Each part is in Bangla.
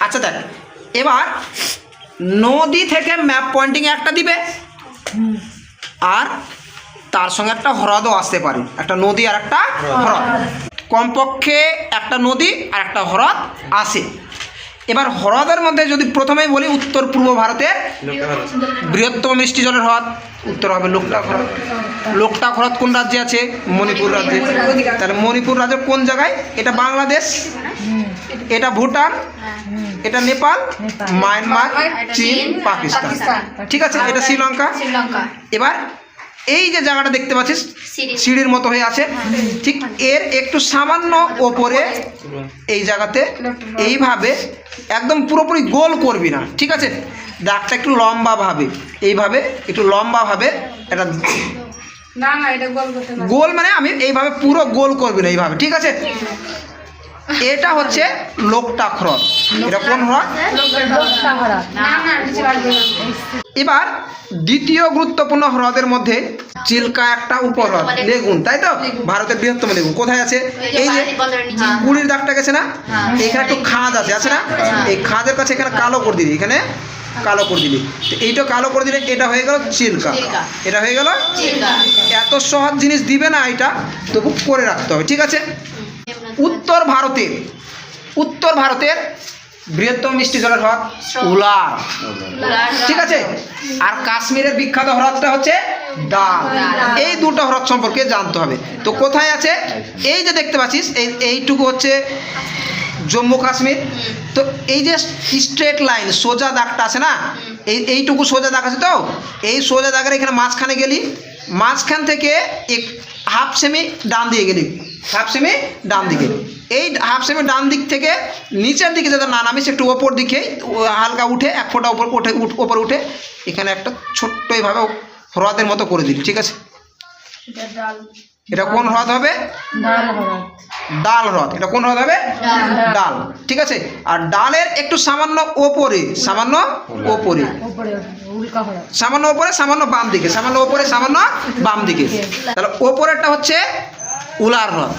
আচ্ছা দেখ এবার নদী থেকে ম্যাপ পয়েন্টিং একটা দিবে আর তার সঙ্গে একটা হ্রদও আসতে পারে। একটা নদী আর একটা হ্রদ। কমপক্ষে একটা নদী আর একটা হ্রদ আসে এবার হ্রদের মধ্যে যদি প্রথমেই বলি উত্তর পূর্ব ভারতে বৃহত্তম মিষ্টি জলের হ্রদ উত্তর হবে লোকটাক হ্রদ। লোকটাক হ্রদ কোন রাজ্যে আছে? মণিপুর রাজ্যে। তাহলে মণিপুর রাজ্যের কোন জায়গায়? এটা বাংলাদেশ। এটা ভুটান এটা নেপাল মায়ানমার চীন পাকিস্তান। ঠিক আছে এটা শ্রীলঙ্কা। শ্রীলঙ্কা। এবার এই যে জায়গাটা দেখতে পাচ্ছিস সিঁড়ির মতো হয়ে আছে। ঠিক এর একটু সামান্য ওপরে এই জায়গাতে এইভাবে একদম পুরোপুরি গোল করবি না। ঠিক আছে? দাগটা একটু লম্বাভাবে। এইভাবে একটু লম্বাভাবে এটা না না এটা গোল করতে পারব গোল মানে আমি এইভাবে পুরো গোল করবি না এইভাবে। ঠিক আছে? এটা হচ্ছে লোকটা হ্রদ এটা কোন হ্রদ। এবার দ্বিতীয় গুরুত্বপূর্ণ হ্রদের মধ্যে চিল্কা একটা উপহ্রদ লেগুন তাই তো? ভারতের বৃহত্তম লেগুন। কোথায় আছে? এই যে কুড়ির দাগটা গেছে না। এখানে একটু খাঁজ আছে আছে না? এই খাঁজের কাছে এখানে কালো করে দিবি এখানে কালো করে দিবি। তো এইটা কালো করে দিলে এটা হয়ে গেল চিল্কা। এটা হয়ে গেল? এত সহজ জিনিস দিবে না এটা তবু করে রাখতে হবে ঠিক আছে? উত্তর ভারতের উত্তর ভারতের বৃহত্তম মিষ্টি জলের হ্রদ উলার। ঠিক আছে? আর কাশ্মীরের বিখ্যাত হ্রদটা হচ্ছে ডাল এই দুটো হ্রদ সম্পর্কে জানতে হবে। তো কোথায় আছে? এই যে দেখতে পাচ্ছিস এই এইটুকু হচ্ছে জম্মু কাশ্মীর। তো এই যে স্ট্রেট লাইন সোজা দাগটা আছে না? এই এইটুকু সোজা দাগ আছে তো? এই সোজা দাগের এখানে মাঝখানে গেলি মাঝখান থেকে এক হাফ সেমি ডান দিয়ে গেলি। হাফ সেমি ডান দিকে। এই হাফ সেমি ডান দিক থেকে নিচের দিকে যাতে না নামিস একটু ওপর দিকে হালকা উঠে এক ফোঁটা উপর উঠে উঠ- ওপর উঠে এখানে একটা ছোট্ট এইভাবে হ্রদের মতো করে দিলি ঠিক আছে? এটা কোন হ্রদ হবে? ডাল হ্রদ। এটা কোন হ্রদ হবে? ডাল। ঠিক আছে? আর ডালের একটু সামান্য ওপরে সামান্য ওপরে। সামান্য ওপরে সামান্য বাম দিকে সামান্য ওপরে সামান্য বাম দিকে। তাহলে ওপরেরটা হচ্ছে উলার হ্রদ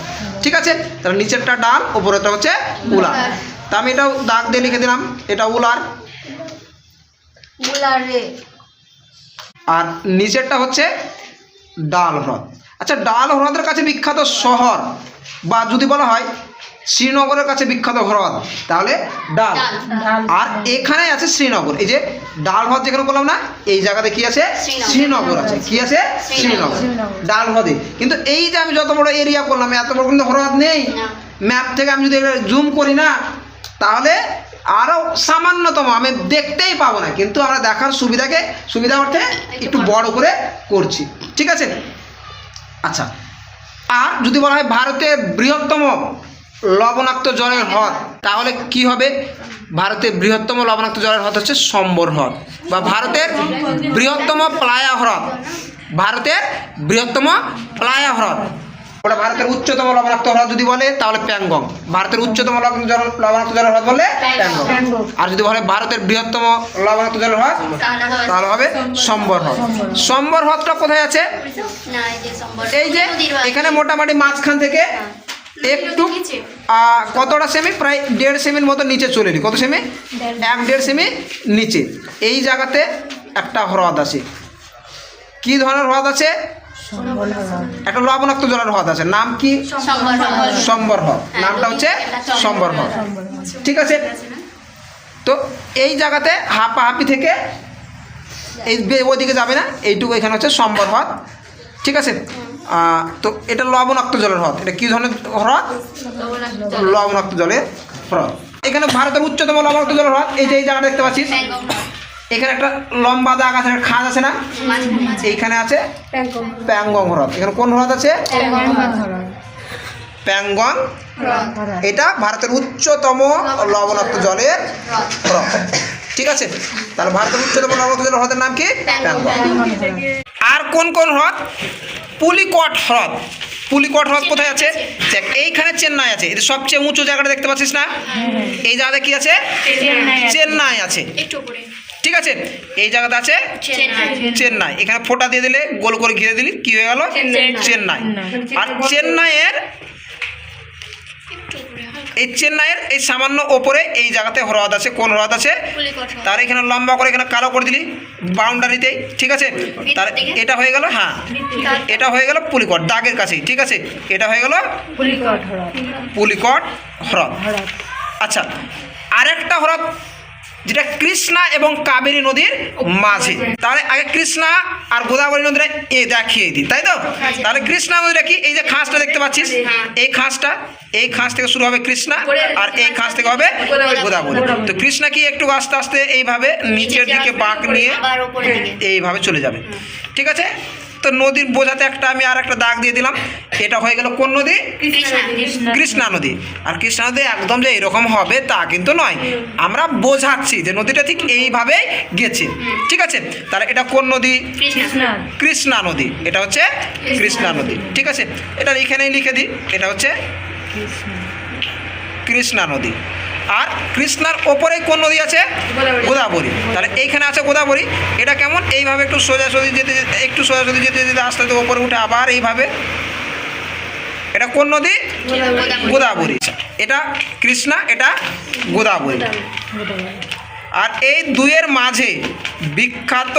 ঠিক আছে? তাহলে নিচেরটা ডাল ওপরেটা হচ্ছে উলার। তা আমি এটাও দাগ দিয়ে লিখে দিলাম। এটা উলার। আর নিচেরটা হচ্ছে ডাল হ্রদ। আচ্ছা ডাল হ্রদের কাছে বিখ্যাত শহর বা যদি বলা হয় শ্রীনগরের কাছে বিখ্যাত ঘর হ্রদ তাহলে ডাল। আর এখানে আছে শ্রীনগর। এই যে ডাল হ্রদ যেখানে বললাম না এই জায়গাতে কি আছে? শ্রীনগর। আছে। কি আছে? শ্রীনগর। শ্রীনগর। ডাল হ্রদে। কিন্তু এই যে আমি যত বড় এরিয়া করলাম এত বড় কিন্তু হ্রদ নেই। ম্যাপ থেকে আমি যদি জুম করি না তাহলে আরও সামান্যতম আমি দেখতেই পাবো না। কিন্তু আমরা দেখার সুবিধাকে সুবিধা অর্থে একটু বড়। করে করছি। ঠিক আছে? আচ্ছা। আর যদি বলা হয় ভারতের বৃহত্তম লবণাক্ত জলের হ্রদ। তাহলে কি হবে? ভারতের বৃহত্তম লবণাক্ত জলের হ্রদ হচ্ছে সম্বর হ্রদ বা ভারতের বৃহত্তম প্লায়া হ্রদ। ভারতের বৃহত্তম প্লায়া হ্রদ। ওটা ভারতের উচ্চতম লবণাক্ত হ্রদ যদি বলে তাহলে প্যাংগং। ভারতের উচ্চতম লবণাক্ত জল জলের হ্রদ বলে প্যাংগং। আর যদি বলে ভারতের বৃহত্তম লবণাক্ত জলের হ্রদ তাহলে হবে সম্বর হ্রদ। সম্বর হ্রদটা কোথায় আছে? এই যে। এখানে মোটামুটি মাঝখান থেকে একটু কতটা সেমি প্রায় দেড় সেমির মতো নিচে চলে এলি। কত সেমি এক দেড় সেমি নিচে। এই জায়গাতে একটা হ্রদ আছে। কি ধরনের হ্রদ আছে? একটা লবণাক্ত জলের হ্রদ আছে। নাম কি? সম্বর হ্রদ। হ্যাঁ, নামটা হচ্ছে সম্বর হ্রদ। ঠিক আছে? তো এই জায়গাতে হাঁপাহাপি থেকে এই ওইদিকে যাবে না। এইটুকু এখানে হচ্ছে সম্বর হ্রদ। ঠিক আছে? তো এটা লবণাক্ত জলের হ্রদ। এটা কী ধরনের হ্রদ? লবণাক্ত জলের হ্রদ। এখানে ভারতের উচ্চতম লবণাক্ত জলের হ্রদ, এই যে, এই জায়গাটা দেখতে পাচ্ছিস এখানে একটা লম্বা দাগ আছে, একটা খাদ আছে না? এইখানে আছে প্যাংগং হ্রদ। এখানে কোন হ্রদ আছে? প্যাংগং এটা ভারতের উচ্চতম লবণাক্ত জলের হ্রদ। ঠিক আছে? তাহলে ভারতের উচ্চতম লবণাক্ত জলের হ্রদের নাম কি? প্যাংগং আর কোন কোন হ্রদ? পুলিকট হ্রদ। পুলিকট হ্রদ কোথায় আছে? দেখ এইখানে চেন্নাই আছে। এটা সবচেয়ে উঁচু জায়গাটা দেখতে পাচ্ছিস না? এই জায়গাতে কি আছে? চেন্নাই আছে। ঠিক আছে? এই জায়গাতে আছে? চেন্নাই। চেন্নাই। এখানে ফোটা দিয়ে দিলে গোল করে ঘিরে দিলি কি হয়ে গেল? চেন্নাই। আর চেন্নাইয়ের এই চেন্নাইয়ের এই সামান্য ওপরে এই জায়গাতে হ্রদ আছে। কোন হ্রদ আছে? তার এখানে লম্বা করে এখানে কালো করে দিলি বাউন্ডারিতে ঠিক আছে? তার এটা হয়ে গেল হ্যাঁ। এটা হয়ে গেল পুলিকট দাগের কাছেই ঠিক আছে? এটা হয়ে গেল পুলিকট হ্রদ। পুলিকট হ্রদ। হ্রদ। আচ্ছা আরেকটা হ্রদ যেটা কৃষ্ণা এবং কাবেরী নদীর মাঝে। তাহলে আগে কৃষ্ণা আর গোদাবরী নদীটা এ দেখিয়ে দিই তাই তো? তাহলে কৃষ্ণা নদীটা কি? এই যে খাসটা দেখতে পাচ্ছিস? এই খাসটা এই খাস থেকে শুরু হবে কৃষ্ণা আর এই খাস থেকে হবে গোদাবরী। তো কৃষ্ণা কি একটু আস্তে আস্তে এইভাবে নিচের দিকে বাঁক নিয়ে এইভাবে চলে যাবে। ঠিক আছে? তো নদীর বোঝাতে একটা আমি আর একটা দাগ দিয়ে দিলাম। এটা হয়ে গেল কোন নদী? কৃষ্ণা নদী। আর কৃষ্ণা নদী একদম যে এরকম হবে তা কিন্তু নয়। আমরা বোঝাচ্ছি যে নদীটা ঠিক এইভাবে গেছে। ঠিক আছে? তাহলে এটা কোন নদী? কৃষ্ণা নদী। এটা হচ্ছে কৃষ্ণা নদী। ঠিক আছে? এটা এখানেই লিখে দিই। এটা হচ্ছে কৃষ্ণা নদী। আর কৃষ্ণার ওপরেই কোন নদী আছে? গোদাবরী। তাহলে এইখানে আছে গোদাবরী। এটা কেমন? এইভাবে একটু সোজাসুজি যেতে যেতে একটু সোজাসুজি যেতে যেতে আস্তে আস্তে ওপরে উঠে আবার এইভাবে। এটা কোন নদী? গোদাবরী। এটা কৃষ্ণা এটা গোদাবরী। আর এই দুয়ের মাঝে বিখ্যাত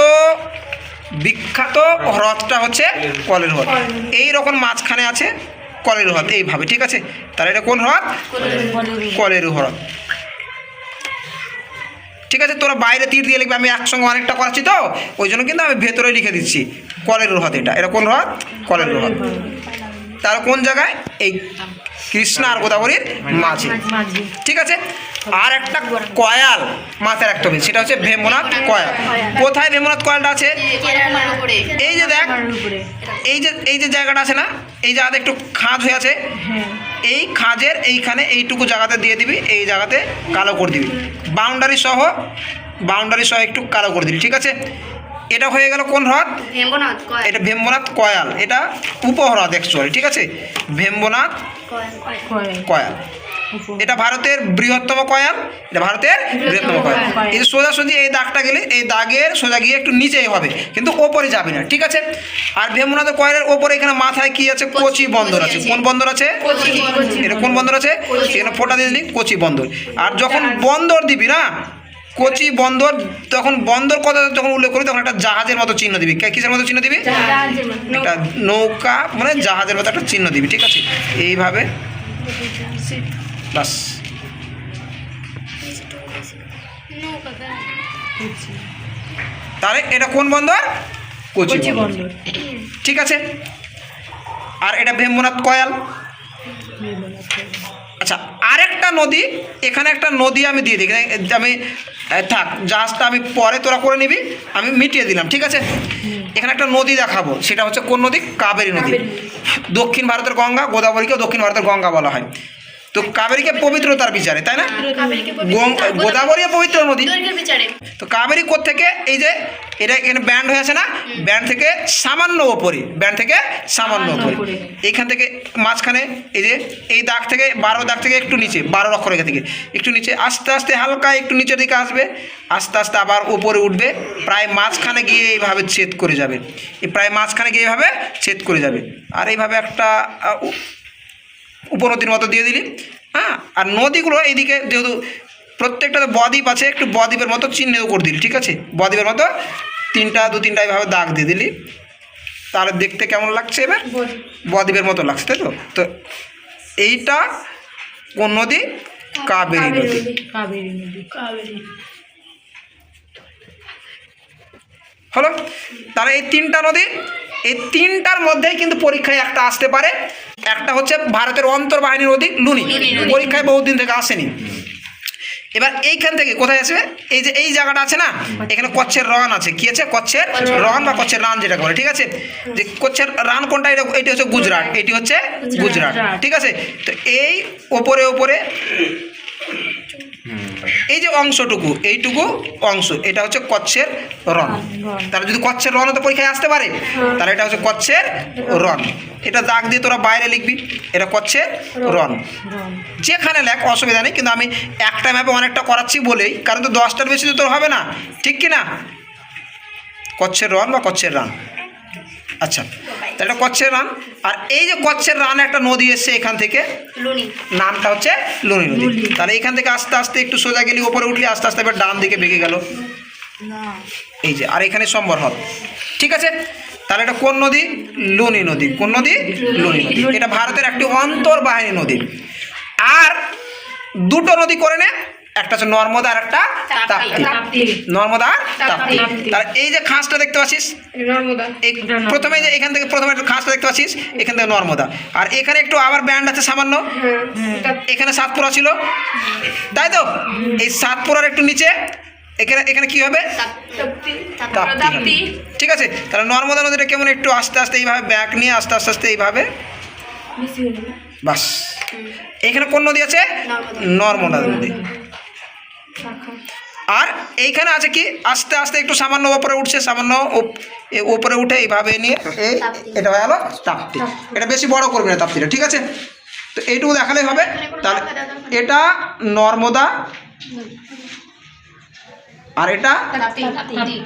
বিখ্যাত হ্রদটা হচ্ছে কলের হ্রদ। এই রকম মাঝখানে আছে। কলের হ্রদ, এইভাবে, ঠিক আছে? তাহলে এটা কোন হ্রদ? কলের হ্রদ। ঠিক আছে, তোরা বাইরে তীর দিয়ে লিখবে, আমি একসঙ্গে অনেকটা করাচ্ছি তো, ওই জন্য কিন্তু আমি ভেতরে লিখে দিচ্ছি। কলের হ্রদ এটা। এটা কোন হ্রদ? কলের হ্রদ। তার কোন জায়গায়? এই কৃষ্ণা আর গোদাবরীর মাঝে। ঠিক আছে? আর একটা কয়াল মাথায় রাখতে হবে সেটা হচ্ছে ভেমনাথ কয়াল। কোথায় ভেমনাথ কয়ালটা আছে? এই যে দেখ, এই যে এই যে জায়গাটা আছে না? এই জায়গাতে একটু খাঁজ হয়ে আছে। এই খাঁজের এইখানে এইটুকু জায়গাতে দিয়ে দিবি এই জায়গাতে কালো করে দিবি। বাউন্ডারি সহ বাউন্ডারি সহ একটু কালো করে দিবি ঠিক আছে? এটা হয়ে গেল কোন হ্রদ? এটা ভেম্বনাথ কয়াল এটা উপহ্রদ অ্যাকচুয়ালি ঠিক আছে? ভেম্বনাথ কয়াল। এটা ভারতের বৃহত্তম কয়াল এটা ভারতের বৃহত্তম কয়াল। এই সোজাসুজি এই দাগটা গেলে এই দাগের সোজা গিয়ে একটু নিচেই হবে কিন্তু ওপরে যাবে না ঠিক আছে? আর ভেমনাথ কয়ালের ওপরে এখানে মাথায় কি আছে? কোচি বন্দর আছে। কোন বন্দর আছে? এটা কোন বন্দর আছে? এখানে ফোটা দিয়ে দিলি কোচি বন্দর। আর যখন বন্দর দিবি না কোচি বন্দর তখন বন্দর কথা যখন উল্লেখ করি তখন একটা জাহাজের মতো চিহ্ন দিবি। কে- কিসের মতো চিহ্ন দিবি? একটা নৌকা মানে জাহাজের মতো একটা চিহ্ন দিবি ঠিক আছে? এইভাবে বাস। তাহলে এটা কোন বন্দর? কোচি বন্দর। ঠিক আছে। আর এটা ভেম্বনাথ কয়াল। আচ্ছা আরেকটা নদী এখানে একটা নদী আমি দিয়ে দিই। আমি থাক জাহাজটা আমি পরে তোরা করে নিবি আমি মিটিয়ে দিলাম ঠিক আছে? এখানে একটা নদী দেখাবো সেটা হচ্ছে কোন নদী। কাবেরী নদী। দক্ষিণ ভারতের গঙ্গা গোদাবরীকেও দক্ষিণ ভারতের গঙ্গা বলা হয়। তো কাবেরীকে পবিত্রতার বিচারে তাই না? গং- গোদাবরীও পবিত্র নদী। তো কাবেরী থেকে এই যে এটা এখানে ব্যান্ড হয়ে আছে না? ব্যান্ড থেকে সামান্য ওপরে ব্যান্ড থেকে সামান্য ওপরে। এইখান থেকে মাঝখানে এই যে এই দাগ থেকে বারো দাগ থেকে একটু নিচে বারো রেখা থেকে। একটু নিচে আস্তে আস্তে হালকা একটু নিচের দিকে আসবে আস্তে আস্তে আবার উপরে উঠবে প্রায় মাঝখানে গিয়ে এইভাবে ছেদ করে যাবে। এই প্রায় মাঝখানে গিয়ে এইভাবে ছেদ করে যাবে। আর এইভাবে একটা উপনদীর মতো দিয়ে দিলি হ্যাঁ? আর নদীগুলো এইদিকে যেহেতু প্রত্যেকটা বদ্বীপ আছে একটু বদ্বীপের মতো চিহ্নিত করে দিলি ঠিক আছে? বদ্বীপের মতো তিনটা দু তিনটা এইভাবে দাগ দিয়ে দিলি। তাহলে দেখতে কেমন লাগছে এবার? বদ্বীপের মতো লাগছে তাই তো? তো এইটা কোন নদী? কাবেরী নদী। কাবেরী নদী। কাবেরী। হলো? তাহলে এই তিনটা নদী এই তিনটার মধ্যেই কিন্তু পরীক্ষায় একটা আসতে পারে। একটা হচ্ছে ভারতের অন্তর্বাহিনী অধিক লুনি। পরীক্ষায় বহুদিন থেকে আসেনি। এবার এইখান থেকে কোথায় আসবে এই যে এই জায়গাটা আছে না? এখানে কচ্ছের রান আছে। কি আছে? কচ্ছের রান বা কচ্ছের রান যেটা বলে ঠিক আছে? যে কচ্ছের রান কোনটা? এটা এটি হচ্ছে গুজরাট। এটি হচ্ছে গুজরাট। ঠিক আছে? তো এই ওপরে ওপরে এই যে অংশটুকু এইটুকু অংশ এটা হচ্ছে কচ্ছের রন তাহলে যদি কচ্ছের রন তো পরীক্ষায় আসতে পারে? তাহলে এটা হচ্ছে কচ্ছের রন এটা দাগ দিয়ে তোরা বাইরে লিখবি এটা কচ্ছের রন যেখানে লেখ অসুবিধা নেই কিন্তু আমি একটা ম্যাপে অনেকটা করাচ্ছি বলেই কারণ তো দশটার বেশি তো তোর হবে না ঠিক কি না কচ্ছের রন বা কচ্ছের রান? আচ্ছা এটা কচ্ছের রান। আর এই যে কচ্ছের রান একটা নদী এসছে এখান থেকে নামটা হচ্ছে লুনি নদী। তাহলে এখান থেকে আস্তে আস্তে একটু সোজা গেলি উপরে উঠলি আস্তে আস্তে এবার ডান দিকে বেঁকে গেল। এই যে আর এখানে সম্বর হ্রদ ঠিক আছে? তাহলে এটা কোন নদী? লুনি নদী। কোন নদী? লুনি নদী। এটা ভারতের একটি অন্তর্বাহিনী নদী। আর দুটো নদী করে নে। একটা হচ্ছে নর্মদা আর একটা তাপ্তি। নর্মদা আর তাপ্তি। তাহলে এই যে খাসটা দেখতে পাচ্ছিস? এই প্রথমে যে এখান থেকে প্রথমে একটু খাসটা দেখতে পাচ্ছিস এখান থেকে নর্মদা। আর এখানে একটু আবার ব্যান্ড আছে সামান্য। এখানে সাতপুরা ছিল। তাই তো? এই সাতপুরার একটু নিচে। এখানে এখানে কি হবে? তাপ্তি তাপ্তি। হবে। ঠিক আছে? তাহলে নর্মদা নদীটা কেমন একটু আস্তে আস্তে এইভাবে ব্যাক নিয়ে আস্তে আস্তে আস্তে এইভাবে? বাস। এখানে কোন নদী আছে? নর্মদা নদী। আর এইখানে আছে কি? আস্তে আস্তে একটু সামান্য ওপরে উঠছে সামান্য ওপ- এ ওপরে উঠে এইভাবে নিয়ে এই এটা হয়ে গেল তাপ্তি এটা বেশি বড় করবে না তাপ্তিটা ঠিক আছে? তো এইটুকু দেখালেই হবে। তাহলে এটা নর্মদা আর এটা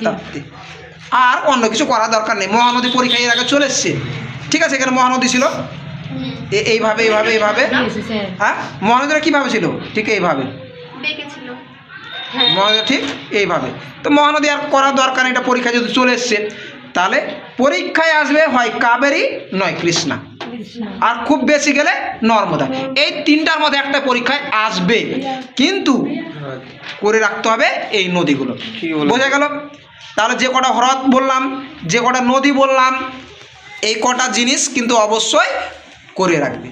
তাপ্তি আর অন্য কিছু করার দরকার নেই। মহানদী পরীক্ষা এর আগে চলে এসছে। ঠিক আছে এখানে মহানদী ছিল। এ- এইভাবে এইভাবে এইভাবে। হ্যাঁ? মহানদীরা কীভাবে ছিল? ঠিক এইভাবে। মহানদী ঠিক এইভাবে। তো মহানদী আর করা দরকার নেই এটা পরীক্ষা যদি চলে এসছে তাহলে পরীক্ষায় আসবে হয় কাবেরী নয় কৃষ্ণা। আর খুব বেশি গেলে নর্মদা। এই তিনটার মধ্যে একটা পরীক্ষায় আসবে। কিন্তু করে রাখতে হবে এই নদীগুলো। বোঝা গেল? তাহলে যে কটা হ্রদ বললাম যে কটা নদী বললাম এই কটা জিনিস কিন্তু অবশ্যই করে রাখবে।